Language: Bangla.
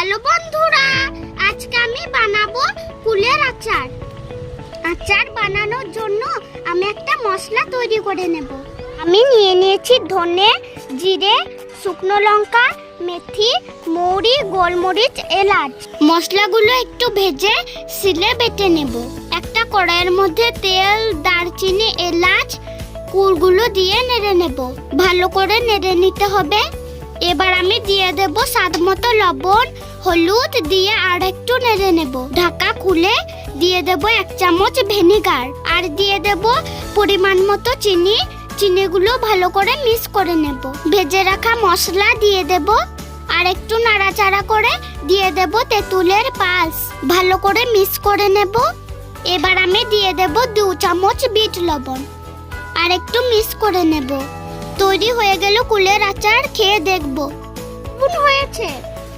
হ্যালো বন্ধুরা, আজকে আমি বানাবো কুলের আচার। আচার বানানোর জন্য আমি একটা মশলা তৈরি করে নেব। আমি নিয়ে নিয়েছি ধনে, জিরে, শুকনো লঙ্কা, মেথি, মৌরি, গোলমরিচ, এলাচ। মশলাগুলো একটু ভেজে সিলে বেটে নেব। একটা কড়াইয়ের মধ্যে তেল, দারচিনি, এলাচ কুড়গুলো দিয়ে নেড়ে নেব। ভালো করে নেড়ে নিতে হবে। এবার আমি দিয়ে দেব স্বাদ মতো লবণ হলুদ দিয়ে আর একটু নেড়ে নেব। ঢাকা খুলে দিয়ে দেব এক চামচ ভিনিগার আর দিয়ে দেব পরিমাণ মতো চিনি। চিনিগুলো ভালো করে মিক্স করে নেব। ভেজে রাখা মশলা দিয়ে দেব। আর একটু নাড়াচাড়া করে দিয়ে দেব তেঁতুলের পাস ভালো করে মিক্স করে নেব। এবার আমি দিয়ে দেব দু চামচ বিট লবণ। আর একটু মিক্স করে নেব। তৈরি হয়ে গেল কুলের আচার, খেয়ে দেখব। হয়েছে।